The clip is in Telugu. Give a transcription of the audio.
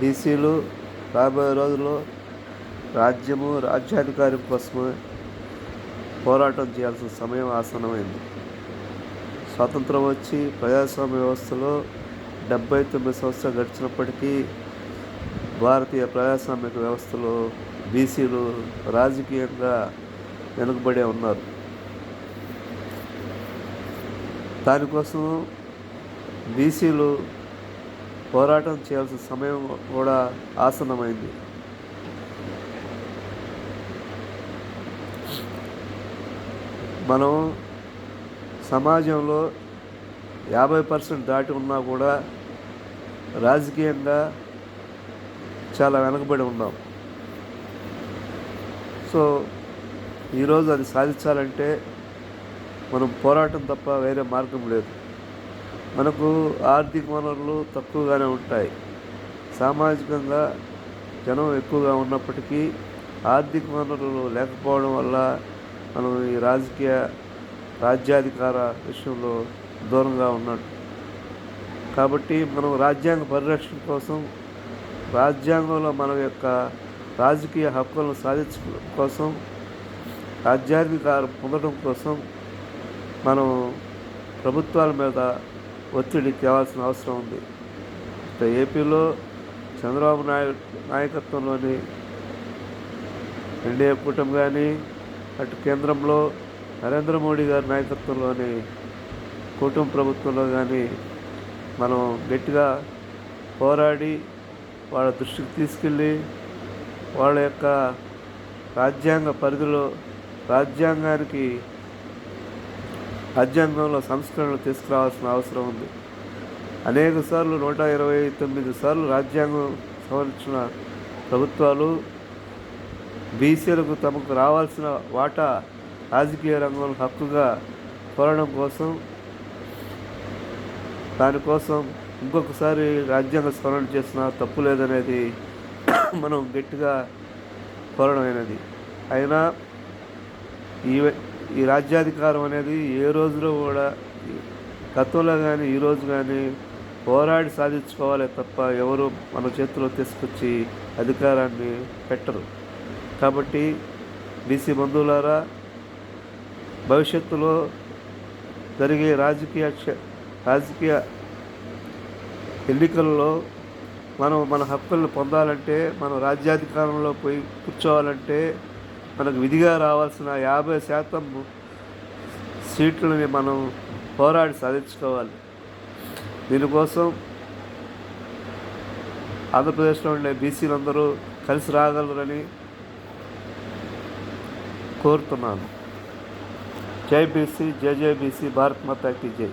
బీసీలు రాబోయే రోజుల్లో రాజ్యము రాజ్యాధికారం కోసమే పోరాటం చేయాల్సిన సమయం ఆసన్నమైంది. స్వాతంత్రం వచ్చి ప్రజాస్వామ్య వ్యవస్థలో డెబ్బై తొమ్మిది సంవత్సరాలు గడిచినప్పటికీ భారతీయ ప్రజాస్వామిక వ్యవస్థలో బీసీలు రాజకీయంగా వెనుకబడే ఉన్నారు. దానికోసం బీసీలు పోరాటం చేయాల్సిన సమయం కూడా ఆసన్నమైంది. మనం సమాజంలో యాభై పర్సెంట్ దాటి ఉన్నా కూడా రాజకీయంగా చాలా వెనకబడి ఉన్నాం. సో ఈరోజు అది సాధించాలంటే మనం పోరాటం తప్ప వేరే మార్గం లేదు. మనకు ఆర్థిక వనరులు తక్కువగానే ఉంటాయి. సామాజికంగా జనం ఎక్కువగా ఉన్నప్పటికీ ఆర్థిక వనరులు లేకపోవడం వల్ల మనం ఈ రాజకీయ రాజ్యాధికార విషయంలో దూరంగా ఉన్నట్టు కాబట్టి మనం రాజ్యాంగ పరిరక్షణ కోసం రాజ్యాంగంలో మన యొక్క రాజకీయ హక్కులను సాధించడం కోసం రాజ్యాధికారం పొందడం కోసం మనం ప్రభుత్వాల మీద ఒత్తిడి తేవాల్సిన అవసరం ఉంది. ఏపీలో చంద్రబాబు నాయుడు నాయకత్వంలోని ఎన్డీఏ కూటమి కానీ అటు కేంద్రంలో నరేంద్ర మోడీ గారి నాయకత్వంలోని కుటుంబ ప్రభుత్వంలో కానీ మనం గట్టిగా పోరాడి వాళ్ళ దృష్టికి తీసుకెళ్ళి వాళ్ళ యొక్క రాజ్యాంగ పరిధిలో రాజ్యాంగానికి రాజ్యాంగంలో సంస్కరణలు తీసుకురావాల్సిన అవసరం ఉంది. అనేక సార్లు నూట ఇరవై తొమ్మిది సార్లు రాజ్యాంగం సవరించిన ప్రభుత్వాలు బీసీలకు తమకు రావాల్సిన వాటా రాజకీయ రంగంలో హక్కుగా కోరడం కోసం దానికోసం ఇంకొకసారి రాజ్యాంగ స్మరణ చేసిన తప్పు లేదనేది మనం గట్టిగా కోరడమైనది. అయినా ఈ ఈ రాజ్యాధికారం అనేది ఏ రోజులో కూడా గతంలో కానీ ఈరోజు కానీ పోరాడి సాధించుకోవాలి తప్ప ఎవరు మన చేతిలో తీసుకొచ్చి అధికారాన్ని పెట్టరు. కాబట్టి బీసీ బంధువులారా భవిష్యత్తులో జరిగే రాజకీయ రాజకీయ ఎన్నికల్లో మనం మన హక్కులను పొందాలంటే మనం రాజ్యాధికారంలో పోయి కూర్చోవాలంటే మనకు విధిగా రావాల్సిన యాభై శాతం సీట్లని మనం పోరాడి సాధించుకోవాలి. దీనికోసం ఆంధ్రప్రదేశ్లో ఉండే బీసీలందరూ కలిసి రాగలరని కోరుతున్నాను. జై బీసీ జై జై బీసీ భారత్ మాతాకి జై.